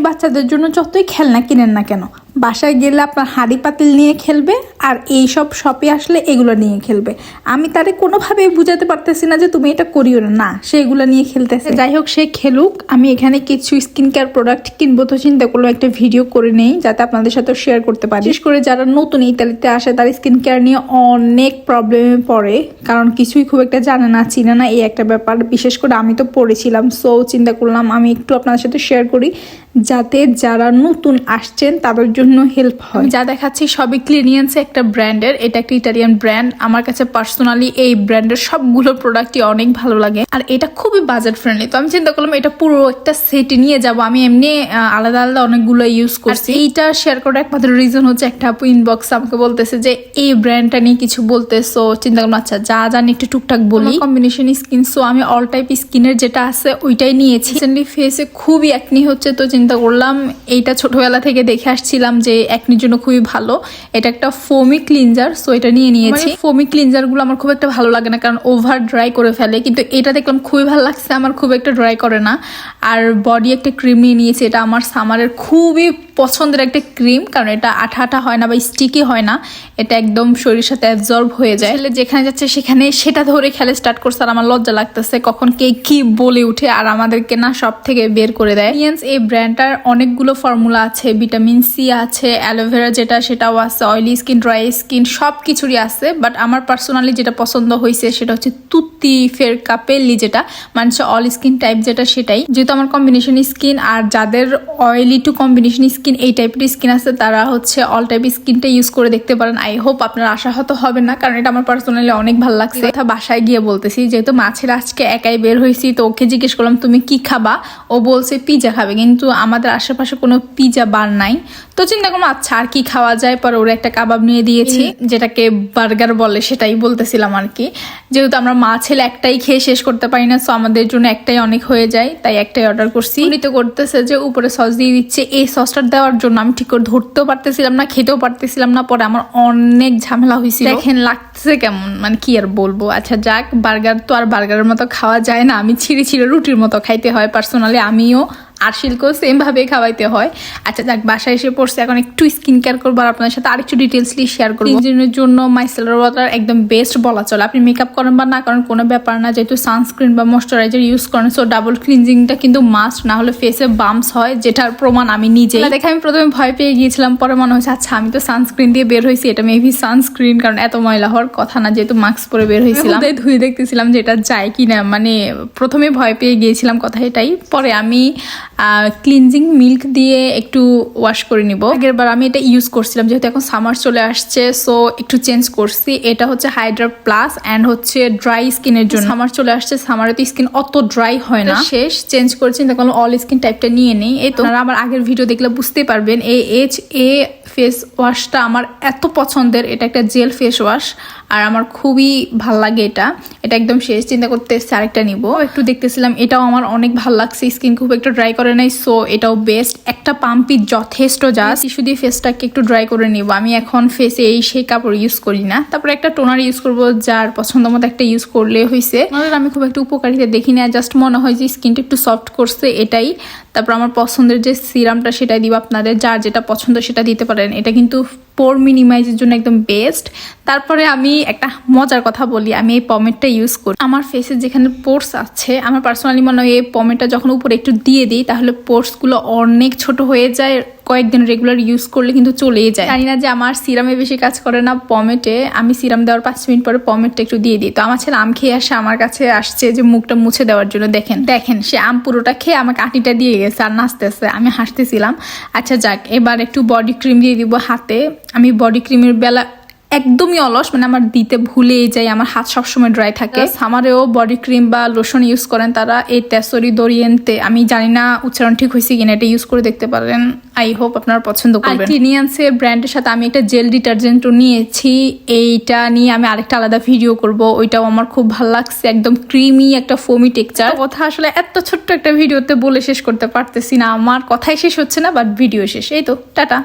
বাচ্চাদের জন্য যতই খেলনা কিনেন না কেন বাসায় গেলে আপনার হাঁড়ি পাতিল নিয়ে খেলবে আর এই সব শপে আসলে এগুলো নিয়ে খেলবে। আমি তারে কোনোভাবেই বুঝাতে পারতেছি না যে তুমি এটা করিও না। না সে এগুলো নিয়ে খেলতেছে। যাই হোক সে খেলুক। আমি এখানে কিছু স্কিন কেয়ার প্রোডাক্ট কিনবো তো চিন্তা করল একটা ভিডিও করে নেই যাতে আপনাদের সাথে শেয়ার করতে পারি। বিশেষ করে যারা নতুন ইতালিতে আসে তার স্কিন কেয়ার নিয়ে অনেক প্রবলেমে পড়ে। কারণ কিছুই খুব একটা জানে না চিনে না এই একটা ব্যাপার। বিশেষ করে আমি তো পড়েছিলাম সো চিন্তা করলাম আমি একটু আপনাদের সাথে শেয়ার করি। যাতে যারা নতুন আসছেন তাদের জন্য হেল্প হয়। যা দেখাচ্ছি সবই ক্লিনিয়ান্সে একটা ব্র্যান্ডের এটা একটা ইটালিয়ান ব্র্যান্ড আমার কাছে পার্সোনালি এই ব্র্যান্ডের সবগুলো প্রোডাক্টই অনেক ভালো লাগে। আর এটা খুবই বাজেট ফ্রেন্ডলি তো আমি চিন্তা করলাম এটা পুরো একটা সেটে নিয়ে যাব। আমি এমনি আলাদা আলাদা অনেকগুলো ইউজ করছি। এইটা শেয়ার করার একমাত্র রিজন হচ্ছে একটা আপু ইনবক্স আমাকে বলতেছে যে এই ব্র্যান্ডটা নিয়ে কিছু বলতে সো চিন্তা করলাম আচ্ছা যা জানি একটু টুকটাক বলি। কম্বিনেশন স্কিন সো আমি অল টাইপ স্কিনের যেটা আছে ওইটাই নিয়েছি। রিসেন্টলি ফেসে খুবই একনি হচ্ছে তো চিন্তা করলাম এইটা ছোটবেলা থেকে দেখে আসছিলাম। যে একনির জন্য খুবই ভালো। এটা একটা ফোমি ক্লিনজার সো এটা নিয়ে নিয়েছি। ফোমি ক্লিনজারগুলো আমার খুব একটা ভালো লাগে না কারণ ওভার ড্রাই করে ফেলে। কিন্তু এটা দেখলাম খুবই ভালো লাগছে আমার খুব একটা ড্রাই করে না। আর বডি একটা ক্রিম নিয়ে নিয়েছি এটা আমার সামারের খুবই পছন্দের একটা ক্রিম, কারণ এটা আঠা আঠা হয় না বা স্টিকি হয় না, এটা একদম শরীরের সাথে অ্যাবজর্ব হয়ে যায়। ছেলে যেখানে যাচ্ছে সেখানে সেটা ধরে খেলে স্টার্ট করছে, আর আমার লজ্জা লাগতেছে কখন কে কি বলে উঠে আর আমাদেরকে না সব থেকে বের করে দেয়। ইয়েন্স এই ব্র্যান্ডটার অনেকগুলো ফর্মুলা আছে ভিটামিন সি আছে অ্যালোভেরা যেটা সেটাও আছে অয়েলি স্কিন ড্রাই স্কিন সব কিছুরই আছে বাট আমার পার্সোনালি যেটা পছন্দ হয়েছে সেটা হচ্ছে তুত্তি ফের কাপেলি যেটা মানে অল স্কিন টাইপ যেটা সেটাই। যেহেতু আমার কম্বিনেশন স্কিন আর যাদের অয়েলি টু কম্বিনেশন স্কিন এই টাইপের স্কিন আছে তারা হচ্ছে অল টাইপ স্কিনটা ইউজ করে দেখতে পারেন। আই হোপ আপনার আশাহত হবে না কারণ এটা আমার পার্সোনালি অনেক ভালো লাগছে। কথা বাসায় গিয়ে বলতেছি যেহেতু মাছের আজকে একাই বের হয়েছি তো ওকে জিজ্ঞেস করলাম তুমি কি খাবা? ও বলছে পিজা খাবে। কিন্তু আমাদের আশেপাশে কোনো পিজা বার নাই। তো চিন্তা করলাম আচ্ছা আর কি খাওয়া যায়? পরে ওরা একটা কাবাব নিয়ে দিয়েছি যেটাকে বার্গার বলে সেটাই বলতেছিলাম আর কি। যেহেতু আমরা মা ছেলে একটাই খেয়ে শেষ করতে পারি না সো আমাদের জন্য একটাই অনেক হয়ে যায়, তাই একটাই অর্ডার করছি। উনি তো করতেছে যে উপরে সস দিয়ে দিচ্ছে, এই সসটা দেওয়ার জন্য আমি ঠিক করে ধরতেও পারতেছিলাম না, খেতেও পারতেছিলাম না, পরে আমার অনেক ঝামেলা হয়েছিল। দেখেন লাগতেছে কেমন মানে কি আর বলব? আচ্ছা যাক বার্গার তো আর বার্গারের মতো খাওয়া যায় না, আমি ছিঁড়ে ছিঁড়ে রুটির মতো খাইতে হয় পার্সোনালি আমিও। আর শিল্কও সেম ভাবে খাওয়াইতে হয়। আচ্ছা যাক বাসায় এসে পড়ছে এখন একটু স্কিন কেয়ার করব আর আপনার সাথে আরেকটু ডিটেলসলি শেয়ার করব। ক্লিনজিংয়ের জন্য মাইসেলার ওয়াটার একদম বেস্ট বলা চলে। আপনি মেকআপ করেন বা না করেন কোনো ব্যাপার না যেহেতু সানস্ক্রিন বা ময়শ্চারাইজার ইউজ করেন সো ডাবল ক্লিনজিংটা কিন্তু মাস্ট না হলে ফেসে বামস হয় যেটার প্রমাণ আমি নিজে দেখে আমি প্রথমে ভয় পেয়ে গিয়েছিলাম পরে মনে হচ্ছে আচ্ছা আমি তো সানস্ক্রিন দিয়ে বের হয়েছি এটা মেবি সানস্ক্রিন কারণ এত ময়লা হওয়ার কথা না যেহেতু মাস্ক পরে বের হয়েছিলাম। তাই ধুয়ে দেখতেছিলাম যে এটা যায় কি না মানে প্রথমে ভয় পেয়ে গিয়েছিলাম কথা এটাই পরে আমি ক্লিনজিং মিল্ক দিয়ে একটু ওয়াশ করে নিব। আগের বার আমি এটা ইউজ করছিলাম যেহেতু এখন সামার চলে আসছে সো একটু চেঞ্জ করছি। এটা হচ্ছে হাইড্রা প্লাস অ্যান্ড হচ্ছে ড্রাই স্কিনের জন্য। সামার চলে আসছে সামারে তো স্কিন অত ড্রাই হয় না। শেষ চেঞ্জ করেছি দেখলাম অল স্কিন টাইপটা নিয়ে নেই। এই তো আমার আগের ভিডিও দেখলে বুঝতে পারবেন এই এইচ এ ফেস ওয়াশটা আমার এত পছন্দের। এটা একটা জেল ফেস ওয়াশ আর আমার খুবই ভালো লাগে এটা। এটা একদম শেষ চিন্তা করতে এসেছি আরেকটা নিব। একটু দেখতেছিলাম এটাও আমার অনেক ভালো লাগছে স্কিন খুব একটা ড্রাই করে নাই সো এটাও বেস্ট একটা পাম্পি যথেষ্ট যা টিস্যু দিয়ে ফেসটাকে একটু ড্রাই করে নিব। আমি এখন ফেসে এই সেই কাপড় ইউজ করি না। তারপরে একটা টোনার ইউজ করব যার পছন্দ মতো একটা ইউজ করলে হয়েছে টোনার আমি খুব একটা উপকারিতা দেখি না জাস্ট মনে হয় যে স্কিনটা একটু সফট করছে এটাই। তারপর আমার পছন্দের যে সিরামটা সেটাই দিব আপনাদের। যার যেটা পছন্দ সেটা দিতে পারেন। এটা কিন্তু পোর মিনিমাইজের জন্য একদম বেস্ট তারপরে আমি একটা মজার কথা বলি, আমি এই পমেটটা ইউজ করি। আমার ফেসে যেখানে পোর্স আছে, আমার পার্সোনালি মনে হয় এই পমেটটা যখন উপরে একটু দিয়ে দিই, তাহলে পোর্সগুলো অনেক ছোট হয়ে যায় কয়েকদিন রেগুলার ইউজ করলে কিন্তু চলেই যায়। জানি না যে আমার সিরামে বেশি কাজ করে না পমেটে, আমি সিরাম দেওয়ার পাঁচ মিনিট পরে পমেটটা একটু দিয়ে দিই। তো আমার ছেলে আম খেয়ে আসে, আমার কাছে আসছে যে মুখটা মুছে দেওয়ার জন্য। দেখেন দেখেন, সে আম পুরোটা খেয়ে আমাকে আটিটা দিয়ে গেছে আর নাচতেছে। আমি হাসতেছিলাম। আচ্ছা যাক, এবার একটু বডি ক্রিম দিয়ে দিব হাতে। আমি বডি ক্রিমের বেলা একদমই অলস মানে আমার দিতে ভুলেই যাই আমার হাত সবসময় ড্রাই থাকে। আমারেও বডি ক্রিম বা লোশন ইউজ করেন তারা এই তেসরি দরিয়েন্তে। আমি জানি না উচ্চারণ ঠিক হয়েছে কিনা এটা ইউজ করে দেখতে পারেন। আই হোপ আপনারা পছন্দ করবেন। ক্লিনিয়ান্সের ব্র্যান্ডের সাথে আমি একটা জেল ডিটারজেন্টও নিয়েছি। এইটা নিয়ে আমি আরেকটা আলাদা ভিডিও করব ওইটাও আমার খুব ভালো লাগছে। একদম ক্রিমি একটা ফোমি টেক্সচার কথা আসলে এত ছোট্ট একটা ভিডিওতে বলে শেষ করতে পারতেছি না। আমার কথাই শেষ হচ্ছে না বাট ভিডিও শেষ। এই তো টাটা।